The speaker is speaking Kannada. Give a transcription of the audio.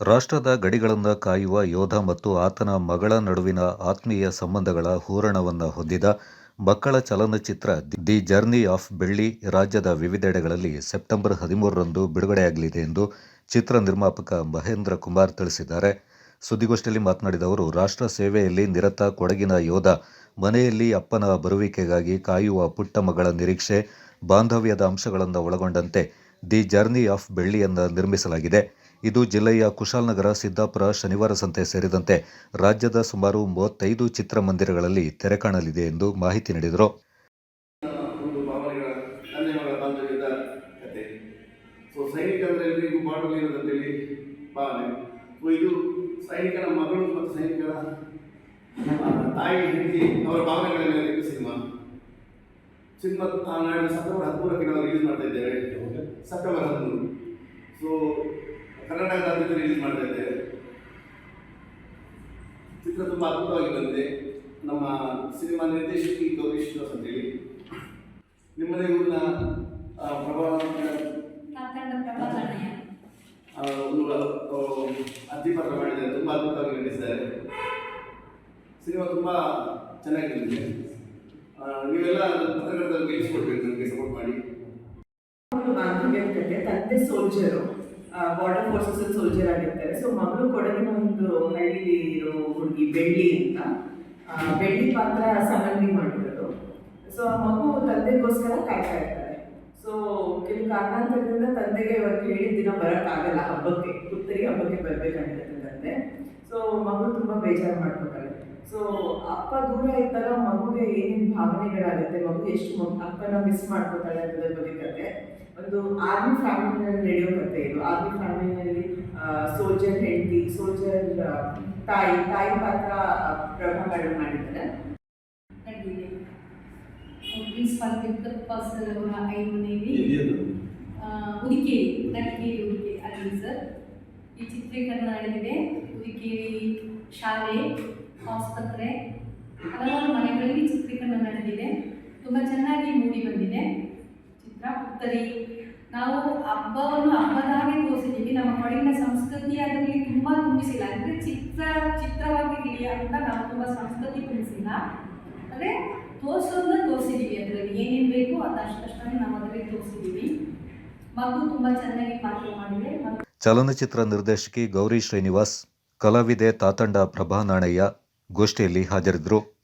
ರಾಷ್ಟ್ರದ ಗಡಿಗಳನ್ನು ಕಾಯುವ ಯೋಧ ಮತ್ತು ಆತನ ಮಗಳ ನಡುವಿನ ಆತ್ಮೀಯ ಸಂಬಂಧಗಳ ಹೂರಣವನ್ನು ಹೊಂದಿದ ಮಕ್ಕಳ ಚಲನಚಿತ್ರ ದಿ ಜರ್ನಿ ಆಫ್ ಬೆಳ್ಳಿ ರಾಜ್ಯದ ವಿವಿಧೆಡೆಗಳಲ್ಲಿ ಸೆಪ್ಟೆಂಬರ್ ಹದಿಮೂರರಂದು ಬಿಡುಗಡೆಯಾಗಲಿದೆ ಎಂದು ಚಿತ್ರ ನಿರ್ಮಾಪಕ ಮಹೇಂದ್ರ ಕುಮಾರ್ ತಿಳಿಸಿದ್ದಾರೆ. ಸುದ್ದಿಗೋಷ್ಠಿಯಲ್ಲಿ ಮಾತನಾಡಿದ ಅವರು, ರಾಷ್ಟ್ರ ಸೇವೆಯಲ್ಲಿ ನಿರತ ಕೊಡಗಿನ ಯೋಧ, ಮನೆಯಲ್ಲಿ ಅಪ್ಪನ ಬರುವಿಕೆಗಾಗಿ ಕಾಯುವ ಪುಟ್ಟ ಮಗಳ ನಿರೀಕ್ಷೆ, ಬಾಂಧವ್ಯದ ಅಂಶಗಳನ್ನು ಒಳಗೊಂಡಂತೆ ದಿ ಜರ್ನಿ ಆಫ್ ಬೆಳ್ಳಿಯನ್ನು ನಿರ್ಮಿಸಲಾಗಿದೆ. ಇದು ಜಿಲ್ಲೆಯ ಕುಶಾಲನಗರ ಸಿದ್ದಾಪುರ ಶನಿವಾರ ಸಂತೆ ಸೇರಿದಂತೆ ರಾಜ್ಯದ ಸುಮಾರು ಮೂವತ್ತೈದು ಚಿತ್ರಮಂದಿರಗಳಲ್ಲಿ ತೆರೆ ಕಾಣಲಿದೆ ಎಂದು ಮಾಹಿತಿ ನೀಡಿದರು. ಸಿನಿಮಾ. ಸಿನಿಮಾ ಸೆಪ್ಟೆಂಬರ್ ಹದಿಮೂರಕ್ಕೆ ನಾವು ರಿಲೀಸ್ ಮಾಡ್ತಾ ಇದ್ದೇವೆ. ಸೆಪ್ಟೆಂಬರ್ ಹದಿಮೂರು. ಸೊ ಕರ್ನಾಟಕದಾದ್ಯಂತ ರಿಲೀಸ್ ಮಾಡ್ತಾ ಇದ್ದೇವೆ. ಚಿತ್ರ ತುಂಬ ಅದ್ಭುತವಾಗಿ ಬಂದಿದೆ ನಮ್ಮ ಸಿನಿಮಾ ನಿರ್ದೇಶಕಿ ಗೌರಿ ಶ್ರೀನಿವಾಸ್ ಅಂತೇಳಿ. ನಿಮ್ಮದೇ ಊರಿನ ಆ, ಪ್ರಭಾವ ಅತಿ ಪಾತ್ರ ಮಾಡಿದ್ದಾರೆ. ತುಂಬ ಅದ್ಭುತವಾಗಿ ನಡೆಸಿದ್ದಾರೆ ಸಿನಿಮಾ ತುಂಬ ಚೆನ್ನಾಗಿ ಬಂದಿದೆ. ನೀವೆಲ್ಲ ಪತ್ರಕರ್ತರು ಗೆಲ್ಲಿಸ್ಕೊಡ್ಬೇಕು ನನಗೆ ಸಪೋರ್ಟ್ ಮಾಡಿ. ತಂದೆ ಸೋಲ್ಜರು ಬಾರ್ಡರ್ ಫೋರ್ಸಸ್ ಸೋಲ್ಜರ್ ಆಗಿರ್ತಾರೆ. ಸೊ ಮಗಳು ಕೊಡಗಿನ ಒಂದು ಹಳ್ಳಿ ಹುಡುಗಿ ಬೆಳ್ಳಿ ಅಂತ. ಬೆಳ್ಳಿ ಪಾತ್ರ ಸಂಬಂಧಿ ಮಾಡಿರೋದು. ಸೊ ಆ ಮಗು ತಂದೆಗೋಸ್ಕರ ಕಾಯ್ತಾ ಇರ್ತಾರೆ. ಸೊ ಕೆಲವು ಕಾರಣಾಂತರದಿಂದ ತಂದೆಗೆ ಇವತ್ತು ಹೇಳಿದ ದಿನ ಬರೋಕ್ಕಾಗಲ್ಲ. ಹಬ್ಬಕ್ಕೆ ಪುತ್ತರಿ ಹಬ್ಬಕ್ಕೆ ಬರಬೇಕಾಗಿರುತ್ತೆ ತಂದೆ. ಸೊ ಮಗು ತುಂಬಾ ಬೇಜಾರು ಮಾಡ್ಕೊತಾರೆ ಸೊ ಅಪ್ಪ ದೂರ ಇದ್ದಾಗ ಮಗುಗೆ ಭಾವನೆಗಳಾಗುತ್ತೆ ಮಗು ಎಷ್ಟು ಅಪ್ಪನ ಮಿಸ್ ಮಾಡ್ಕೊತಾಳೆ ಅನ್ನೋದ್ರ ಬಗ್ಗೆ ಕತೆ. ಒಂದು ಆರ್ಮಿ ಫ್ಯಾಮಿಲಿನಲ್ಲಿ ನಡೆಯೋ ಕತೆ ಇದು. ಆರ್ಮಿ ಫ್ಯಾಮಿಲಿನಲ್ಲಿ ಸೋಲ್ಜರ್ ಹೆಂಡತಿ ಸೋಲ್ಜರ್ ತಾಯಿ ತಾಯಿ ಪಾತ್ರ ಪ್ರಭಾಗಳು ಮಾಡಿದ್ದಾರೆ. ನಡೆದಿದೆ ಪ್ರಿನ್ಸಿಪಾಲ್ ವಿಕ್ರಪ್ಪ ಸರ್ ಅವರ ಐದು ಮನೆಯಲ್ಲಿ ಉದಿಕೇರಿ ನಡಿಕೇರಿ ಉದಿಕೇರಿ ಅಲ್ಲಿ ಸರ್ ಈ ಚಿತ್ರೀಕರಣ ನಡೆದಿದೆ. ಉದಿಕೇರಿ ಶಾಲೆ ಆಸ್ಪತ್ರೆ ಹಲವಾರು ಮನೆಗಳಲ್ಲಿ ಚಿತ್ರೀಕರಣ ನಡೆದಿದೆ. ತುಂಬ ಚೆನ್ನಾಗಿ ಮೂಡಿ ಬಂದಿದೆ. ಚಿತ್ರ ಪುತ್ತರಿ ನಾವು ಹಬ್ಬವನ್ನು ಹಬ್ಬದ ತೋರಿಸಿದ್ದೀವಿ. ನಮ್ಮ ಕೊಡಗಿನ ಸಂಸ್ಕೃತಿ ಅದರಲ್ಲಿ ತುಂಬ ತುಂಬಿಸಿಲ್ಲ. ಅಂದರೆ ಚಿತ್ರ, ಚಿತ್ರವಾಗಿ ಇರಲಿ ಅಂತ ನಾವು ತುಂಬ ಸಂಸ್ಕೃತಿ ತುಂಬಿಸಿಲ್ಲ. ಅಂದರೆ ತೋರಿಸೋದನ್ನ ತೋರಿಸಿದ್ದೀವಿ ಅದರಲ್ಲಿ. ಏನೇನು ಬೇಕು ಅದಷ್ಟಷ್ಟನ್ನು ನಾವು ಅದರಲ್ಲಿ ತೋರಿಸಿದ್ದೀವಿ. ಮಗು ತುಂಬ ಚೆನ್ನಾಗಿ ಪಾತ್ರ ಮಾಡಿದೆ. ಚಲನಚಿತ್ರ ನಿರ್ದೇಶಕಿ ಗೌರಿ ಶ್ರೀನಿವಾಸ್, ಕಲಾವಿದೆ ತಾತಂಡ ಪ್ರಭಾ ನಾಣಯ್ಯ ಗೋಷ್ಠಿಯಲ್ಲಿ ಹಾಜರಿದ್ದರು.